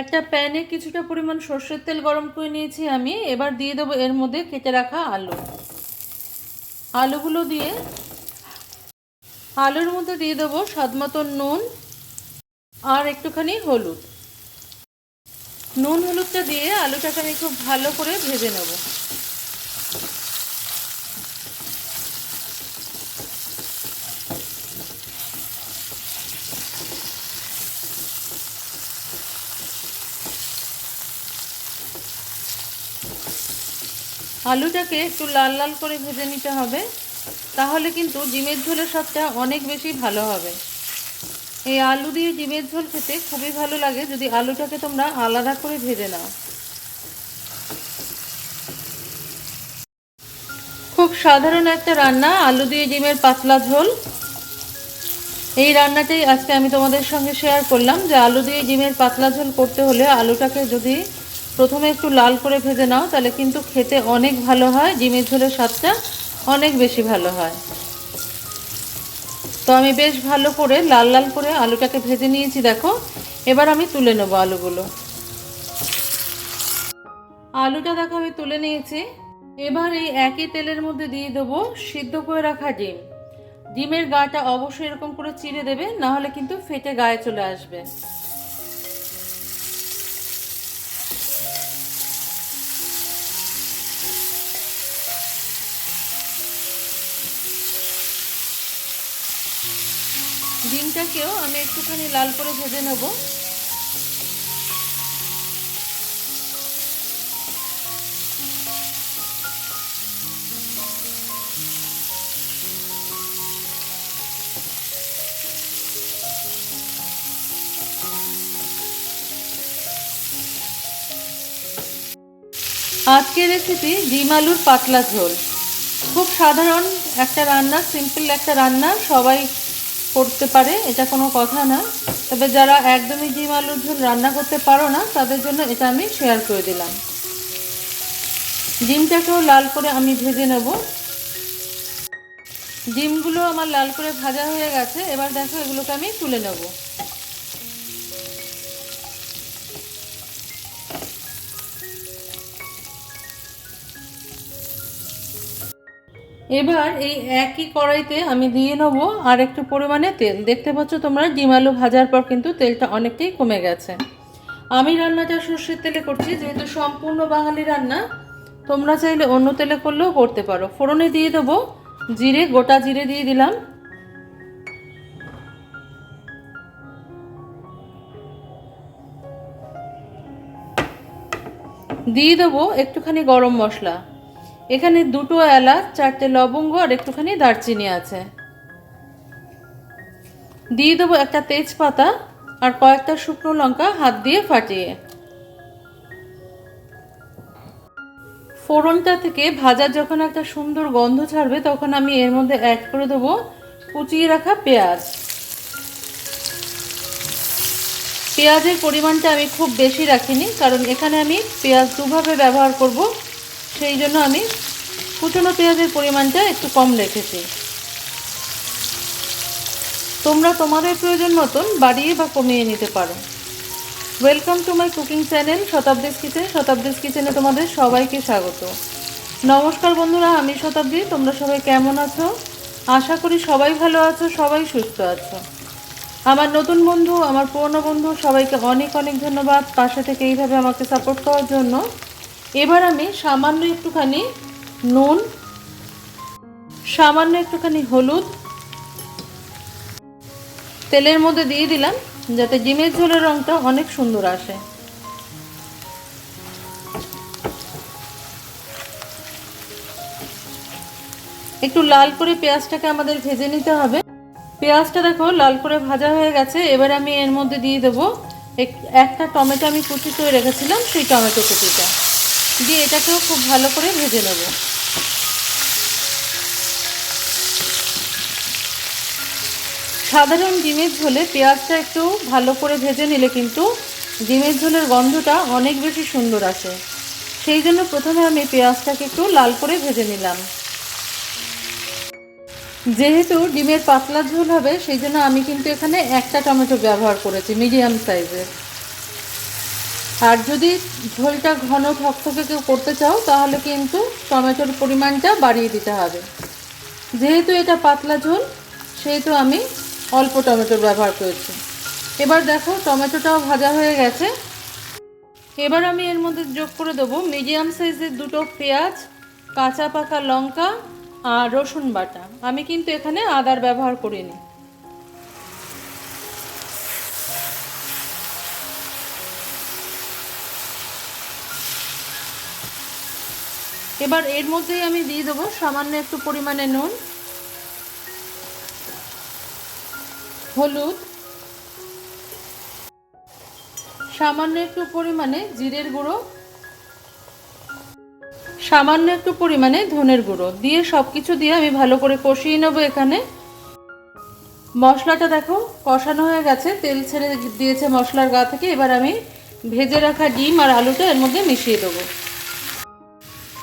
একটা প্যানে কিছুটা পরিমাণ সর্ষের তেল গরম করে নিয়েছি আমি। এবার দিয়ে দেবো এর মধ্যে কেটে রাখা আলু। আলুগুলো দিয়ে আলুর মধ্যে দিয়ে দেবো স্বাদ নুন আর একটুখানি হলুদ। নুন হলুদটা দিয়ে আলুটাকে আমি খুব ভালো করে ভেজে নেব। আলুটাকে একটু লাল লাল করে ভেজে নিতে হবে। তাহলে কিন্তু ডিমের ঝোলের স্বাদটা অনেক বেশি ভালো হবে। এই আলু দিয়ে ডিমের ঝোল খেতে খুবই ভালো লাগে। যদি আলুটাকে তোমরা আলাদা করে ভেজে নাও। খুব সাধারণ একটা রান্না আলু দিয়ে ডিমের পাতলা ঝোল। এই রান্নাটাই আজকে আমি তোমাদের সঙ্গে শেয়ার করলাম যে আলু দিয়ে ডিমের পাতলা ঝোল করতে হলে আলুটাকে যদি প্রথমে একটু লাল করে ভেজে নাও, তাহলে কিন্তু খেতে অনেক ভালো হয়, ডিমের ঝোলের স্বাদটা অনেক বেশি ভালো হয়। তো আমি বেশ ভালো করে লাল লাল করে আলুটাকে ভেজে নিয়েছি, দেখো। এবার আমি তুলে নেব আলুগুলো। আলুটা দেখো আমি তুলে নিয়েছি। এবার এই একই তেলের মধ্যে দিয়ে দেবো সিদ্ধ করে রাখা ডিম। ডিমের গাটা অবশ্যই এরকম করে চিড়ে দেবে, না হলে কিন্তু ফেটে গায়ে চলে আসবে। ডিমটাকেও আমি একটুখানি লাল করে ভেজে নেব। আজকের রেসিপি ডিম আলুর পাতলা ঝোল। খুব সাধারণ একটা রান্না সিম্পল একটা রান্না, সবাই করতে পারে, এটা কোনো কথা না। তবে যারা একদমই ডিম আলুর ঝোল রান্না করতে পারো না, তাদের জন্য এটা আমি শেয়ার করে দিলাম। ডিমটাকেও লাল করে আমি ভেজে নেব। ডিমগুলো আমার লাল করে ভাজা হয়ে গেছে, এবার দেখো এগুলোকে আমি তুলে নেব। এবার এই একই কড়াইতে আমি দিয়ে নেব আর একটু পরিমাণে তেল। দেখতে পাচ্ছ তোমরা, ডিম আলু ভাজার পর কিন্তু তেলটা অনেকটাই কমে গেছে। আমি রান্নাটা সর্ষের তেলে করছি, যেহেতু সম্পূর্ণ বাঙালি রান্না, তোমরা চাইলে অন্য তেলে করলেও করতে পারো। ফোড়নে দিয়ে দেবো জিরে, গোটা জিরে দিয়ে দিলাম। দিয়ে দেবো একটুখানি গরম মশলা। এখানে দুটো এলাচ, চারটে লবঙ্গ আর একটুখানি দারচিনি আছে। দিয়ে দেবো একটা তেজপাতা আর কয়েকটা শুকনো লঙ্কা হাত দিয়ে ফাটিয়ে। ফোড়নটা থেকে ভাজা যখন একটা সুন্দর গন্ধ ছাড়বে, তখন আমি এর মধ্যে অ্যাড করে দেবো কুচিয়ে রাখা পেঁয়াজ। পেঁয়াজের পরিমাণটা আমি খুব বেশি রাখিনি, কারণ এখানে আমি পেঁয়াজ দুভাবে ব্যবহার করব। সেই জন্য আমি কুচনো পেঁয়াজের পরিমাণটা একটু কম রেখেছি। তোমরা তোমাদের প্রয়োজন মতন বাড়িয়ে বা কমিয়ে নিতে পারো। Welcome to my cooking channel Shatabdi's kitchen Shatabdi's কিচেনে তোমাদের সবাইকে স্বাগত। নমস্কার বন্ধুরা, আমি শতাব্দী, তোমরা সবাই কেমন আছো? আশা করি সবাই ভালো আছো, সবাই সুস্থ আছো। আমার নতুন বন্ধু, আমার পুরনো বন্ধু, সবাইকে অনেক অনেক ধন্যবাদ। পাশে থেকে এইভাবে আমাকে সাপোর্ট করার জন্য এবার আমি সামান্য একটুখানি নুন, সামান্য একটুখানি হলুদ, তেলের মধ্যে দিয়ে দিলাম যাতে ডিমের ঝোলের রঙটা অনেক সুন্দর আসে। একটু লাল করে পেঁয়াজটাকে আমাদের ভেজে নিতে হবে। পেঁয়াজটা দেখো লাল করে ভাজা হয়ে গেছে। এবার আমি এর মধ্যে দিয়ে দেবো একটা টমেটো আমি কুচি করে রেখেছিলাম, সেই টমেটো কুচিটা। দিয়ে এটাকেও খুব ভালো করে ভেজে নেব। সাধারণ ডিমের ঝোলে পেঁয়াজটা একটু ভালো করে ভেজে নিলে কিন্তু ডিমের ঝোলের গন্ধটা অনেক বেশি সুন্দর আসে। সেই জন্য প্রথমে আমি পেঁয়াজটাকে একটু লাল করে ভেজে নিলাম। যেহেতু ডিমের পাতলা ঝোল হবে, সেই জন্য আমি কিন্তু এখানে একটা টমেটো ব্যবহার করেছি, মিডিয়াম সাইজের। আর যদি ঝোলটা ঘন থকথকে কেউ করতে চাও, তাহলে কিন্তু টমেটোর পরিমাণটা বাড়িয়ে দিতে হবে। যেহেতু এটা পাতলা ঝোল, সেহেতু আমি অল্প টমেটোর ব্যবহার করেছি। এবার দেখো, টমেটোটাও ভাজা হয়ে গেছে। এবার আমি এর মধ্যে যোগ করে দেবো মিডিয়াম সাইজের দুটো পেঁয়াজ, কাঁচা পাকা লঙ্কা আর রসুন বাটা। আমি কিন্তু এখানে আদার ব্যবহার করিনি। এবার এর মধ্যেই আমি দিয়ে দেবো সামান্য একটু পরিমাণে নুন, হলুদ, সামান্য একটু পরিমাণে জিরের গুঁড়ো, সামান্য একটু পরিমাণে ধনের গুঁড়ো। দিয়ে সব কিছু দিয়ে আমি ভালো করে কষিয়ে নেব এখানে। মশলাটা দেখো, কষানো হয়ে গেছে, তেল ছেড়ে দিয়েছে মশলার গা থেকে। এবার আমি ভেজে রাখা ডিম আর আলুটা এর মধ্যে মিশিয়ে দেবো।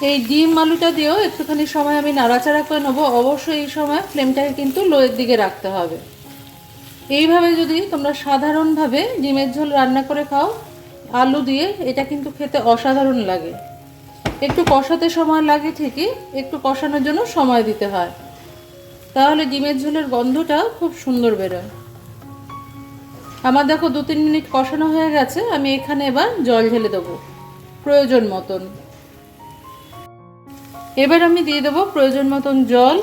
এই ডিম আলুটা দিয়েও একটুখানি সময় আমি নাড়াচাড়া করে নেব। অবশ্যই এই সময় ফ্লেমটাকে কিন্তু লোয়ের দিকে রাখতে হবে। এইভাবে যদি তোমরা সাধারণভাবে ডিমের ঝোল রান্না করে খাও, আলু দিয়ে, এটা কিন্তু খেতে অসাধারণ লাগে। একটু কষাতে সময় লাগে ঠিকই, একটু কষানোর জন্য সময় দিতে হয়। তাহলে ডিমের ঝোলের গন্ধটা খুব সুন্দর বেরোয়। আমার দেখো দু তিন মিনিট কষানো হয়ে গেছে, আমি এখানে এবার জল ঢেলে দেবো। প্রয়োজন মতন। এবার আমি দিয়ে দেবো প্রয়োজন মতন জল।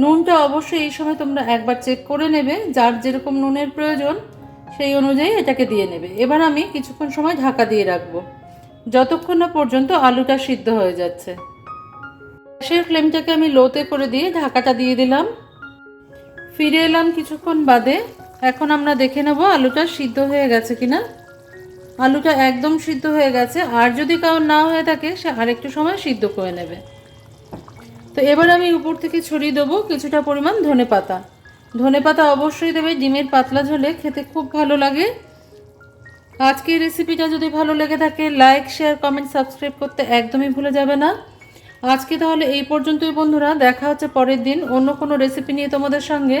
নুনটা অবশ্যই এই সময় তোমরা একবার চেক করে নেবে, যার যেরকম নুনের প্রয়োজন সেই অনুযায়ী এটাকে দিয়ে নেবে। এবার আমি কিছুক্ষণ সময় ঢাকা দিয়ে রাখব। যতক্ষণ না পর্যন্ত আলুটা সিদ্ধ হয়ে যাচ্ছে। গ্যাসের ফ্লেমটাকে আমি লোতে করে দিয়ে ঢাকাটা দিয়ে দিলাম। ফিরে এলাম কিছুক্ষণ বাদে। এখন আমরা দেখে নেব আলুটা সিদ্ধ হয়ে গেছে কিনা। আলুটা একদম সিদ্ধ হয়ে গেছে, আর যদি কারও না হয়ে থাকে, সে আরেকটু সময় সিদ্ধ করে নেবে। তো এবার আমি উপর থেকে ছড়িয়ে দেবো কিছুটা পরিমাণ ধনে পাতা। ধনে পাতা অবশ্যই দেবে, ডিমের পাতলা ঝোলে খেতে খুব ভালো লাগে। আজকের রেসিপিটা যদি ভালো লেগে থাকে লাইক শেয়ার কমেন্ট সাবস্ক্রাইব করতে একদমই ভুলে যাবে না। আজকে তাহলে এই পর্যন্তই বন্ধুরা, দেখা হচ্ছে পরের দিন অন্য কোনো রেসিপি নিয়ে তোমাদের সঙ্গে।